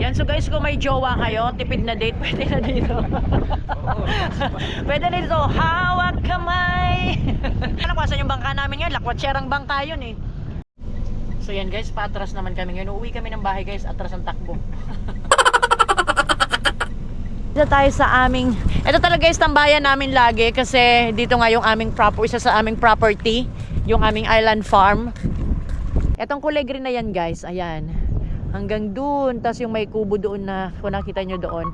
Yan, so guys, kung may jowa kayo, tipid na date, pwede na dito. pwede na dito, hawak kamay. Alam ko, saan yung bangka namin ngayon? Lakwatserang bangka yun eh. So yan guys, paatras naman kami ngayon. Uuwi kami ng bahay guys, atras ang takbo. Dito tayo sa aming, ito talaga guys, tambayan namin lagi kasi dito nga yung aming proper, isa sa aming property, yung aming island farm. Etong kulay green na yan guys, ayan. Hanggang dun, tas yung may kubo doon na, kung nakita nyo doon.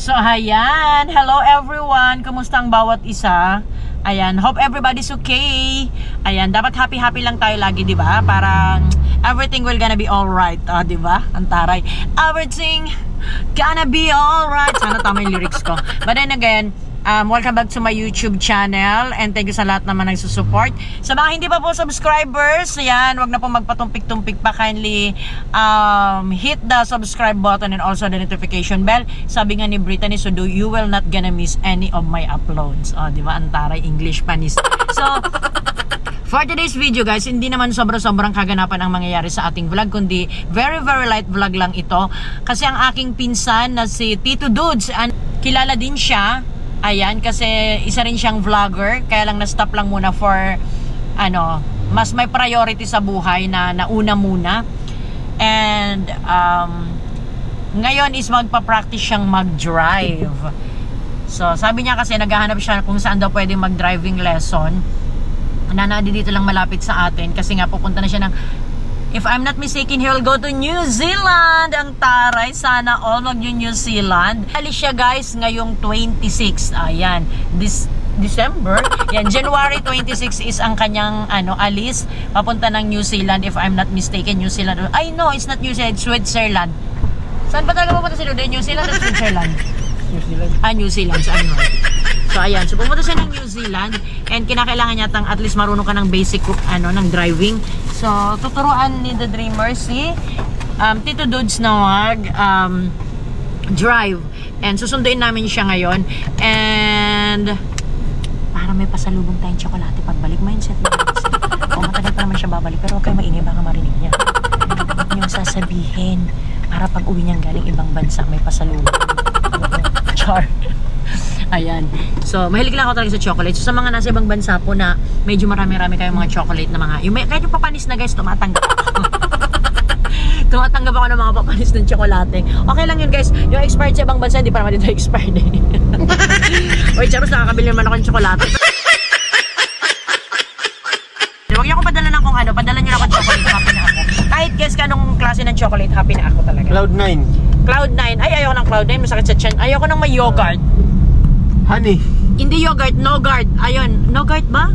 So, ayan. Hello everyone. Kumusta ang bawat isa? Ayan. Hope everybody's okay. Ayan. Dapat happy-happy lang tayo lagi, di ba? Para everything will gonna be alright. Ah, di ba? Ang. Everything gonna be alright. Sana tama yung lyrics ko. But then again, um, welcome back to my YouTube channel and thank you sa lahat naman nagsusupport. Sa mga hindi pa po subscribers, ayan, wag na po magpatumpik-tumpik pa kindly um, hit the subscribe button and also the notification bell. Sabi nga ni Brittany, so do you will not gonna miss any of my uploads. Oh, di ba? Antaray English panis. So, For today's video guys, hindi naman sobra-sobrang kaganapan ang mangyayari sa ating vlog, kundi very very light vlog lang ito. Kasi ang aking pinsan na si Tito Dudes, an- kilala din siya. Ayan, kasi isa rin siyang vlogger, kaya lang na-stop lang muna for ano, mas may priority sa buhay na nauna muna. And um, ngayon is magpa-practice siyang mag-drive. So, sabi niya kasi naghahanap siya kung saan daw pwede mag-driving lesson na nadi dito lang malapit sa atin kasi nga pupunta na siya ng if I'm not mistaken he will go to New Zealand ang taray sana all mag New Zealand alis siya guys ngayong 26 ayan this December yan January 26 is ang kanyang ano alis papunta ng New Zealand if I'm not mistaken New Zealand ay no it's not New Zealand Switzerland saan ba talaga pupunta sila New Zealand or Switzerland New Zealand. Ah, New Zealand. Sa ano? So, ayan. So, pumunta siya ng New Zealand and kinakailangan niya tang at least marunong ka ng basic ano, ng driving. So, tuturuan ni The Dreamer si um, Tito Dudes na mag um, drive. And susunduin namin siya ngayon. And parang may pasalubong tayong tsokolate pagbalik. Mindset na mindset. O, matagal pa naman siya babalik. Pero huwag kayo maingay, baka marinig niya. Niyong sasabihin para pag uwi niyang galing ibang bansa, may pasalubong. Char. Ayan. So, mahilig lang ako talaga sa chocolate. So, sa mga nasa ibang bansa po na medyo marami-rami kayong mga chocolate na mga, yung may, kahit yung papanis na guys, tumatanggap. Tumatanggap ako ng mga papanis ng tsokolate. Okay lang yun guys. Yung expired sa ibang bansa, hindi pa naman dito expired eh. Uy, Charos, nakakabili naman ako ng tsokolate. Huwag niyo ako padala ng kung ano. Padala niyo lang ako chocolate. Happy na ako. Kahit guess ka anong klase ng chocolate, happy na ako talaga. Cloud 9. Cloud9. Ay, ayoko ng Cloud9. Masakit sa tiyan. Ayoko ng may yogurt. Honey. Hindi yogurt, no guard. Ayun, no guard ba?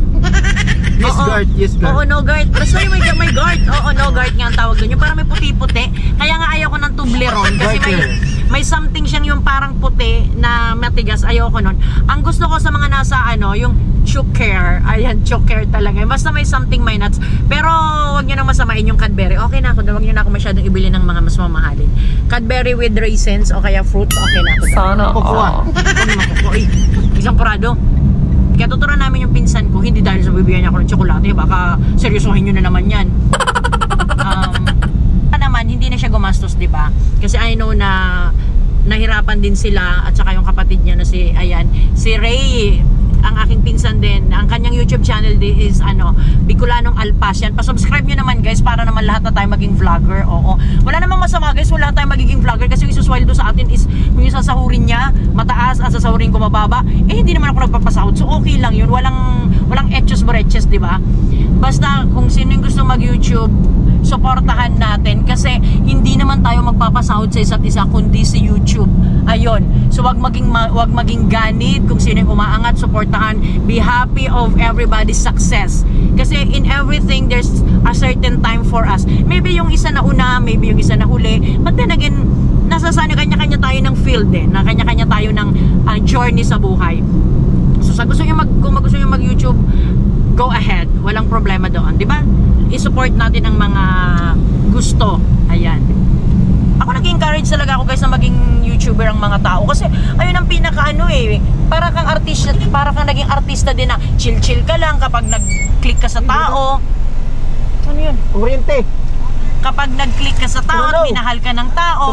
Yes, Oo. guard. Yes, Oo, guard. no guard. Basta yung may, may guard. Oo, no guard nga ang tawag doon. Yung parang may puti-puti. Kaya nga ayoko ng Toblerone. Kasi may, Garter. May something siyang yung parang puti na matigas. Ayoko nun. Ang gusto ko sa mga nasa ano, yung Chuker. Ayan, Chuker talaga. Basta may something may nuts. Pero wag niyo na masamain yung Cadbury. Okay na ako. Wag niyo na ako masyadong ibili ng mga mas mamahalin. Cadbury with raisins o kaya fruits. Okay na ako. Sana Kukuha. all. Ko. Uy, isang parado. Kaya tuturuan namin yung pinsan ko, hindi dahil sa bibigyan niya ako ng tsokolate, baka seryosohin nyo na naman yan. um, hindi na siya gumastos, di ba? Kasi I know na nahirapan din sila at saka yung kapatid niya na si, ayan, si Ray, ang aking pinsan din, ang kanyang YouTube channel din is ano, Bicolanong Alpas yan. Pa-subscribe nyo naman guys para naman lahat na tayo maging vlogger. Oo. Wala namang masama guys, wala tayong magiging vlogger kasi yung isusweldo sa atin is kung yung sasahurin niya mataas at sasahurin ko mababa, eh hindi naman ako nagpapasahod. So okay lang yun. Walang walang etchos breches, di ba? Basta kung sino yung gusto mag-YouTube, suportahan natin kasi hindi naman tayo magpapasahod sa isa't isa kundi si YouTube. Ayun. So wag maging ma- wag maging ganit kung sino yung umaangat, suportahan. Be happy of everybody's success. Kasi in everything there's a certain time for us. Maybe yung isa na una, maybe yung isa na huli. But then again, nasa sana kanya-kanya tayo ng field eh. Na kanya-kanya tayo ng ah, journey sa buhay. So sa gusto niyo mag kung gusto niyo mag-YouTube, go ahead. Walang problema doon, 'di ba? I-support natin ang mga gusto. Ayan. Ako nag-encourage talaga ako guys na maging YouTuber ang mga tao kasi ayun ang pinaka ano eh para kang artista para kang naging artista din na chill-chill ka lang kapag nag-click ka sa tao ano yun? Kuryente. Kapag nag-click ka sa tao at minahal ka ng tao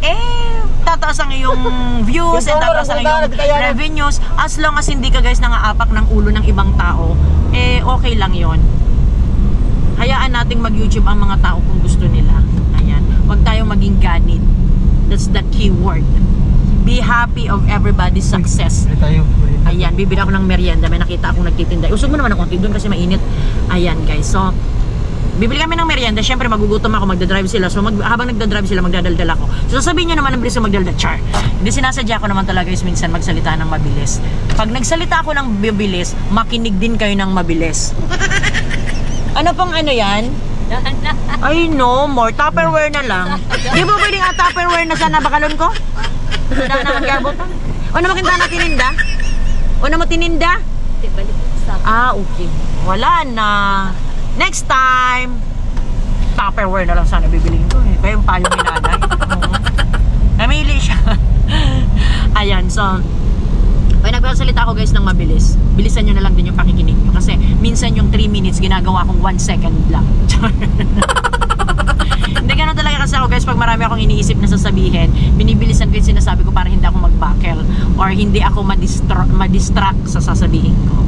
eh tataas ang iyong views and tataas ang iyong revenues as long as hindi ka guys nangaapak ng ulo ng ibang tao eh okay lang yon hayaan nating mag-YouTube ang mga tao kung gusto nila ayan huwag tayong maging ganit that's the key word be happy of everybody's success. Ayan, bibili ako ng merienda. May nakita akong nagtitinda. Usog mo naman ng konti doon kasi mainit. Ayan, guys. So, bibili kami ng merienda. Siyempre, magugutom ako. Magdadrive sila. So, mag, habang nagdadrive sila, magdadaldal ako. So, sasabihin nyo naman ang bilis na magdaldal. Char. Hindi sinasadya ko naman talaga is minsan magsalita ng mabilis. Pag nagsalita ako ng mabilis, makinig din kayo ng mabilis. ano pang ano yan? Ay, no more. Tupperware na lang. Di ba pwedeng ah, Tupperware na sana bakalon ko? Wala na ang gabot. O na makinta na tininda? O na mo tininda? Ah, okay. Wala na. Next time, Tupperware na lang sana bibiliin ko eh. Kaya yung payo ni nanay. Oo. Namili siya. Ayan, so, Pag nagsasalita ako guys ng mabilis, bilisan nyo na lang din yung pakikinig nyo. Kasi minsan yung 3 minutes, ginagawa kong 1 second lang. Hindi ganun talaga kasi ako guys, pag marami akong iniisip na sasabihin, binibilisan ko yung sinasabi ko para hindi ako magbakel or hindi ako madistra- madistract sa sasabihin ko.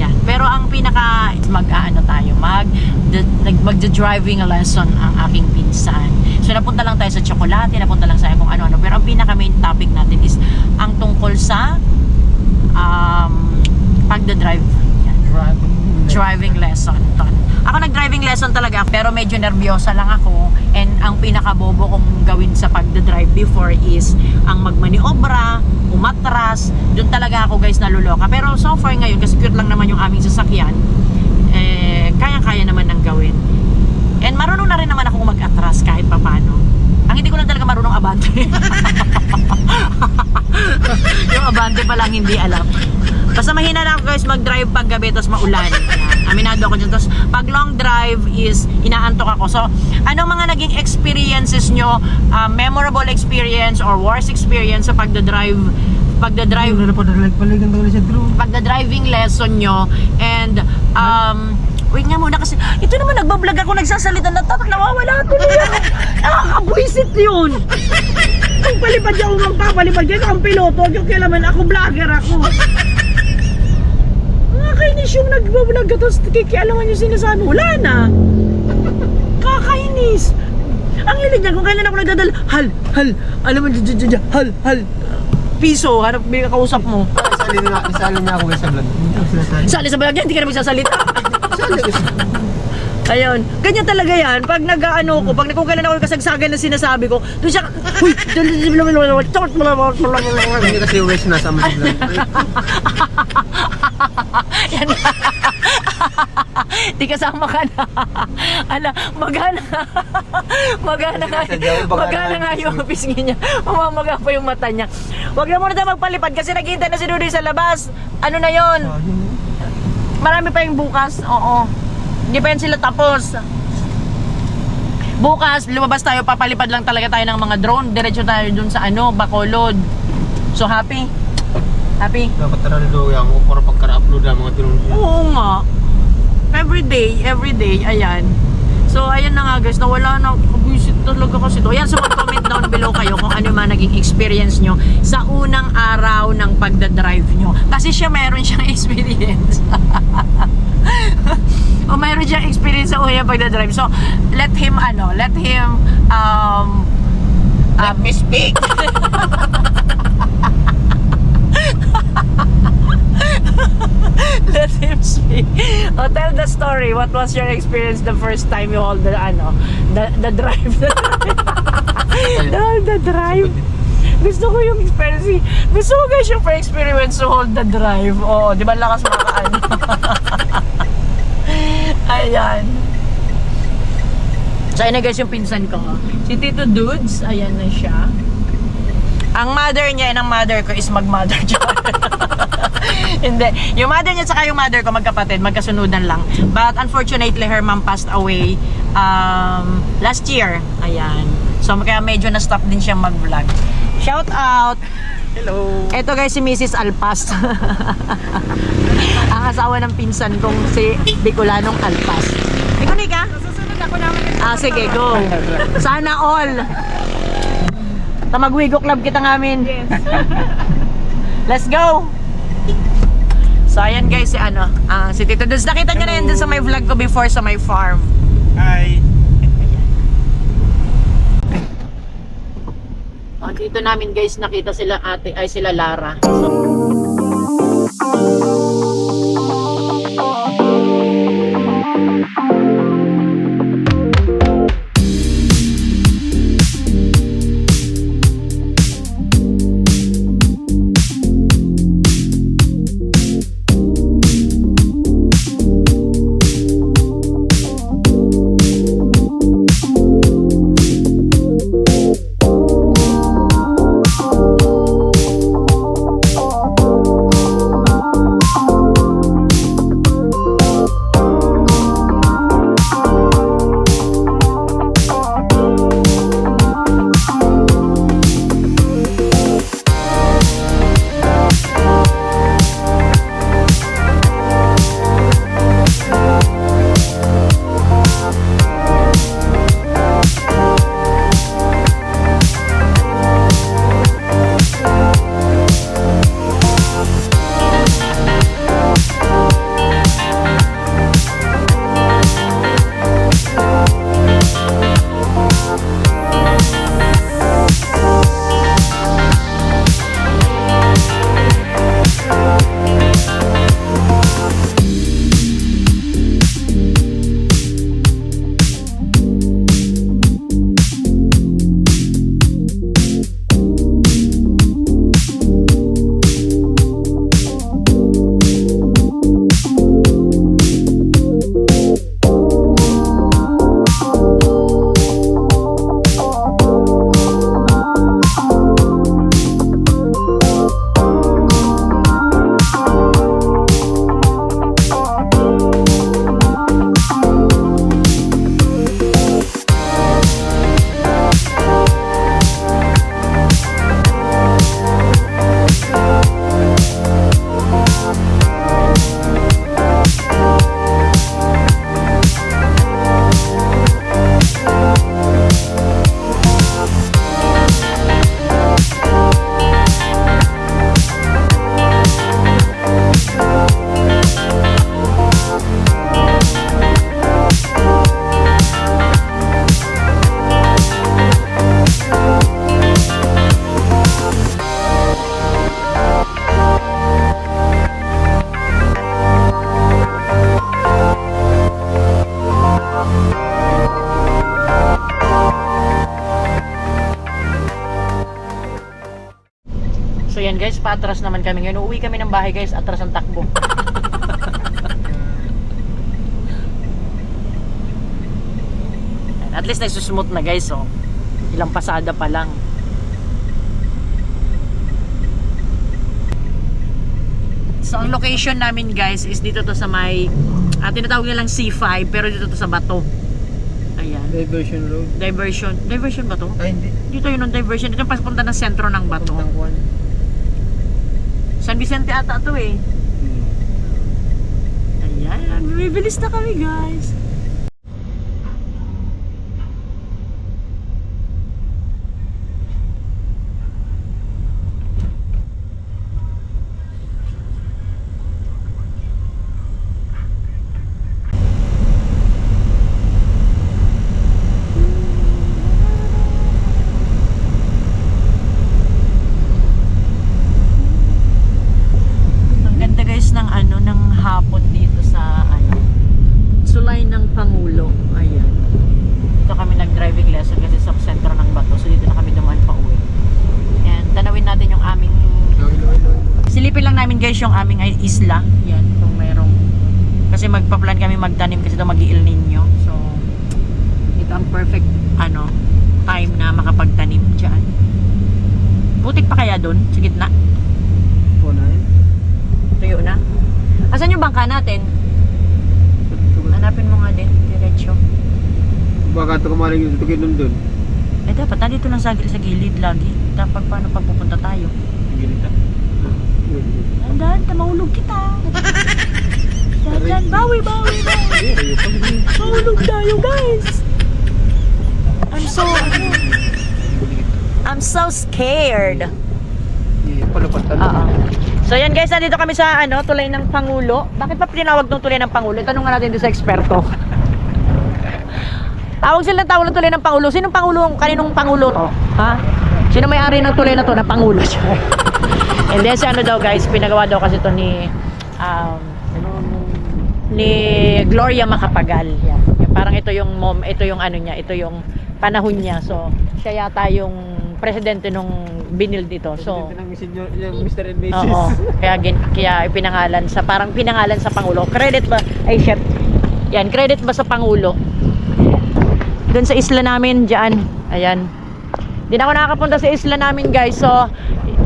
Yan. Pero ang pinaka mag-aano tayo, mag magda-driving lesson ang aking pinsan. So napunta lang tayo sa tsokolate, napunta lang sa kung ano-ano. Pero ang pinaka main topic natin is ang tungkol sa um, pagda-drive. Yan driving lesson. Ako nag-driving lesson talaga pero medyo nervyosa lang ako and ang pinakabobo kong gawin sa pagda-drive before is ang magmaniobra, umatras, doon talaga ako guys naluloka. Pero so far ngayon, kasi cute lang naman yung aming sasakyan, eh, kaya-kaya naman nang gawin. And marunong na rin naman ako mag-atras kahit papano. Ang hindi ko lang talaga marunong abante. yung abante pa lang hindi alam. Basta mahina lang ako guys mag-drive pag gabi tapos maulan. Yan. Aminado ako dyan. Tapos pag long drive is inaantok ako. So, anong mga naging experiences nyo, uh, memorable experience or worst experience sa pagda-drive pagda-drive pagda-driving lesson nyo and um wait nga muna kasi ito naman nagbablog ako nagsasalita na tapos nawawala ako nakakabwisit yun kung palipad niya ako magpapalipad yan ang piloto yung kailaman ako vlogger ako nakakainis yung nagbablog tapos kikialaman yung sinasabi wala na kakainis Ang hilig niya, kung kailan ako nagdadala, hal, hal, alam mo, dyan, dyan, dyan, hal, hal. Piso, hanap may kakausap mo. Isali niya, isali niya ako sa vlog. Sali sa balag yan, hindi ka na magsasalita. Ayun, ganyan talaga yan. Pag nag-ano ko, pag kung kailan ako yung kasagsagan na sinasabi ko, doon siya, huy, Hindi kasi yung guys nasa mga vlog. Yan. Di kasama ka na. Ala, magana. magana nga. Magana nga yung pisngi niya. Mamamaga pa yung mata niya. Huwag na muna tayo magpalipad kasi naghihintay na si Dudoy sa labas. Ano na yon? Marami pa yung bukas. Oo. Hindi pa yan sila tapos. Bukas, lumabas tayo, papalipad lang talaga tayo ng mga drone. Diretso tayo dun sa ano, Bacolod. So happy? Happy? Dapat tara daw yan ako para pagka-upload ang mga siya. Oo nga. Every day, every day, ayan. So, ayan na nga guys, nawala na, visit talaga kasi to. Ayan, so mag-comment down below kayo kung ano man naging experience nyo sa unang araw ng pagdadrive nyo. Kasi siya meron siyang experience. o meron siyang experience sa unang pagdadrive. So, let him, ano, let him, um, let me speak. Let him speak. Oh, tell the story. What was your experience the first time you hold the ano, the the drive, the drive, the, the drive. Gusto ko yung experience. Gusto ko guys yung experience to hold the drive. Oo, di ba lakas makaano. Ayan. So, ayan na guys yung pinsan ko. Si Tito Dudes, ayan na siya. Ang mother niya and ang mother ko is mag-mother siya. Hindi. Yung mother niya saka yung mother ko magkapatid, magkasunudan lang. But unfortunately, her mom passed away um, last year. Ayan. So kaya medyo na-stop din siya mag-vlog. Shout out! Hello. Ito guys si Mrs. Alpas. ang asawa ng pinsan kong si Bicolanong Alpas. Ikaw ka? Susunod ako naman Ah, sige, go. Sana all. Tamagwigo club kita ngamin. Yes. Let's go! So, ayan guys, si ano, ah, si Tito Dudes. Nakita niyo na yan dun sa may vlog ko before sa my farm. Hi. Oh, dito namin guys, nakita sila ate, ay sila Lara. Ayan guys, paatras naman kami ngayon. Uuwi kami ng bahay guys, atras ang takbo. At least nagsusmooth na guys, oh. Ilang pasada pa lang. So, ang location namin guys is dito to sa may, ah, tinatawag nilang C5, pero dito to sa Bato. Ayan. Diversion road. Diversion. Diversion ba to? Ay, hindi. Dito yun ang diversion. Dito yung paspunta ng sentro ng Bato. Papuntang Vicente ata to eh. Hmm. Ayan, bibilis na kami guys. Ang ganda guys ng ano ng hapon dito sa ano Sulay ng Pangulo. Ayan. Dito kami nag-driving lesson kasi sa sentro ng Bato. So dito na kami dumaan pa uwi. And tanawin natin yung aming Loy, loy, loy. Silipin lang namin guys yung aming ay- isla. Yan, kung mayroong magpa-plan kami magtanim kasi ito mag-iil ninyo. So ito ang perfect ano time na makapagtanim diyan. Putik pa kaya doon sa gitna? Punahin. Tuyo na. Asan yung bangka natin? Hanapin mo nga din, diretso. Baka ito kumaling yung tukin nun dun. Eh dapat nandito lang sa, sa gilid lagi. Dapat paano pag pupunta tayo? Ginita. Dandan, tamahulog kita. Dandan, bawi, bawi, bawi. Mahulog tayo guys. I'm so, ano, I'm so scared. Palupat ka Oo. So yan guys, nandito kami sa ano, tulay ng Pangulo. Bakit pa tinawag ng tulay ng Pangulo? Tanong nga natin doon sa eksperto. Tawag sila ng tawag ng tulay ng Pangulo. Sinong Pangulo? Kaninong Pangulo to? Ha? Sino may-ari ng tulay na to na Pangulo siya? And then si ano daw guys, pinagawa daw kasi to ni um, ni Gloria Macapagal. Yan, Parang ito yung mom, ito yung ano niya, ito yung panahon niya. So, siya yata yung presidente nung binil dito. So, Ito ng Mr. and Mrs. Oo. Kaya gin, kaya ipinangalan sa parang pinangalan sa pangulo. Credit ba? Ay shit. Yan, credit ba sa pangulo? Doon sa isla namin diyan. Ayan. Di na ako nakakapunta sa isla namin, guys. So,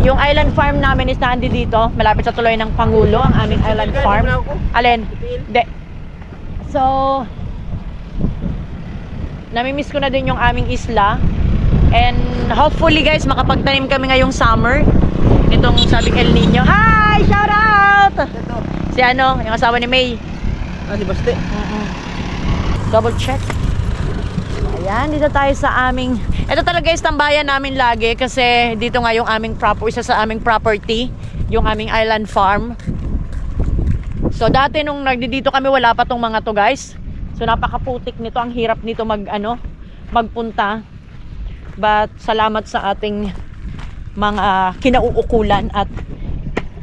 yung island farm namin is nandi dito, malapit sa tuloy ng Pangulo, ang aming island farm. Alin? De. So, namimiss ko na din yung aming isla. And hopefully guys, makapagtanim kami ngayong summer. Itong sabing El Nino. Hi! Shout out! Si ano, yung asawa ni May. Ah, si Baste. Double check. Ayan, dito tayo sa aming... Ito talaga guys, tambayan namin lagi kasi dito nga yung aming proper, isa sa aming property, yung aming island farm. So dati nung nagdito kami wala pa tong mga to guys. So napakaputik nito, ang hirap nito mag ano, magpunta. But salamat sa ating mga kinauukulan at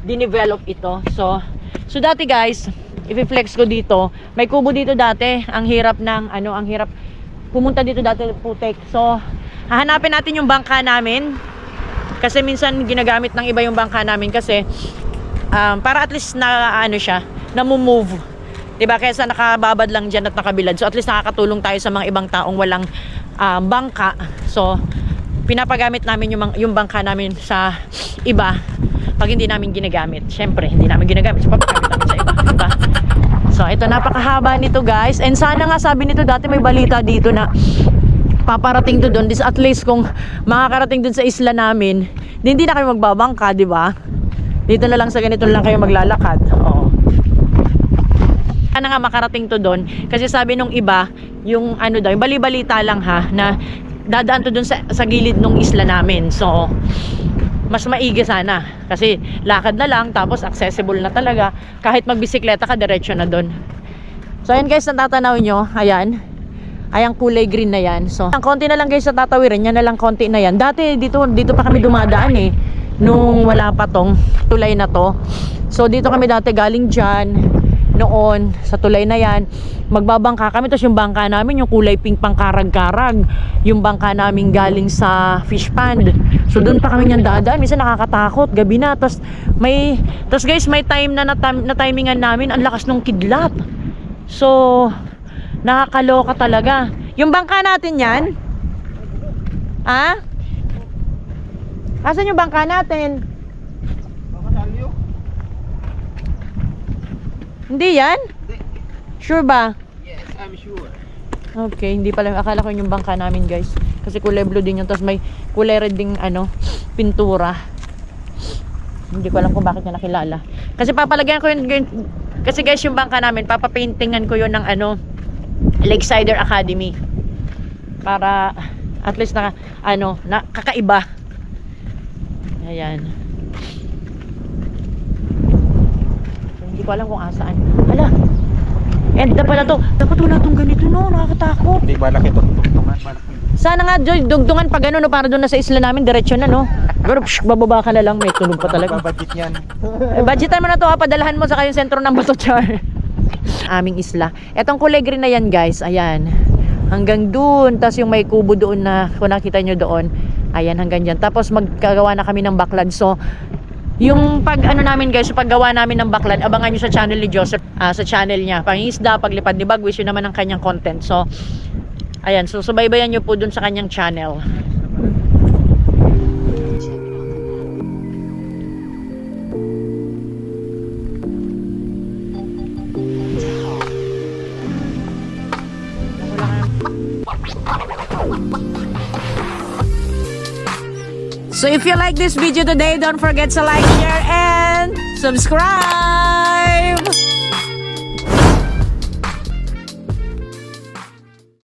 dinevelop ito. So so dati guys, i-flex ko dito, may kubo dito dati, ang hirap ng ano, ang hirap pumunta dito dati putik. So hahanapin natin yung bangka namin. Kasi minsan ginagamit ng iba yung bangka namin kasi um, para at least na ano siya, na-move. 'Di ba? Kaysa nakababad lang diyan at nakabilad. So at least nakakatulong tayo sa mga ibang taong walang um, bangka. So pinapagamit namin yung, yung bangka namin sa iba pag hindi namin ginagamit. Siyempre, hindi namin ginagamit. So, papagamit namin sa iba. Diba? So, ito napakahaba nito guys. And sana nga sabi nito dati may balita dito na paparating to doon. This at least kung makakarating doon sa isla namin, di hindi na kayo magbabangka, di ba? Dito na lang sa ganito lang kayo maglalakad. Oo. Sana nga makarating to doon. Kasi sabi nung iba, yung ano daw, yung bali-balita lang ha, na dadaan to doon sa, sa gilid nung isla namin. So, mas maigi sana. Kasi lakad na lang, tapos accessible na talaga. Kahit magbisikleta ka, diretso na doon. So, ayan guys, natatanaw nyo. Ayan. Ay, ang kulay green na yan. So, ang konti na lang guys sa tatawirin. Yan na lang konti na yan. Dati, dito, dito pa kami dumadaan eh. Nung wala pa tong tulay na to. So, dito kami dati galing dyan. Noon sa tulay na yan. Magbabangka kami. Tapos yung bangka namin, yung kulay pink pang karag-karag. Yung bangka namin galing sa fish pond. So doon pa kami niyang dadaan. Minsan nakakatakot. Gabi na. Tapos may, tapos guys, may time na, na, na timingan namin. Ang lakas ng kidlat. So, nakakaloka talaga. Yung bangka natin yan, ha? Asan yung bangka natin? Hindi yan? Sure ba? Yes, I'm sure. Okay, hindi pala. Akala ko yun yung bangka namin, guys. Kasi kulay blue din yun. Tapos may kulay red ding, ano, pintura. Hindi ko alam kung bakit niya nakilala. Kasi papalagyan ko yun kasi guys, yung bangka namin, papapaintingan ko yun ng, ano, Lakesider Academy. Para, at least na, ano, na, kakaiba. Ayan. So, hindi ko alam kung asaan. Hala, And na pala to. Dapat wala tong ganito no, nakakatakot. Hindi, malaki to. Tuktungan, malaki. Sana nga Joy, dugtungan pag ano no, para doon na sa isla namin, diretsyo na no. Pero psh, bababa ka na lang, may tunog pa talaga. Babadget niyan. Eh, budgetan mo na to ha, padalahan mo sa kayong sentro ng Bato Char. Aming isla. Etong kulay green na yan guys, ayan. Hanggang doon, tapos yung may kubo doon na, kung nakita nyo doon, ayan hanggang dyan. Tapos magkagawa na kami ng backlad. So, yung pag ano namin guys, yung paggawa namin ng backlad, abangan nyo sa channel ni Joseph, ah, sa channel niya. Pangisda, paglipad ni Bagwis, yun naman ang kanyang content. So, ayan, so subaybayan nyo po dun sa kanyang channel. So if you like this video today, don't forget to like, share, and subscribe!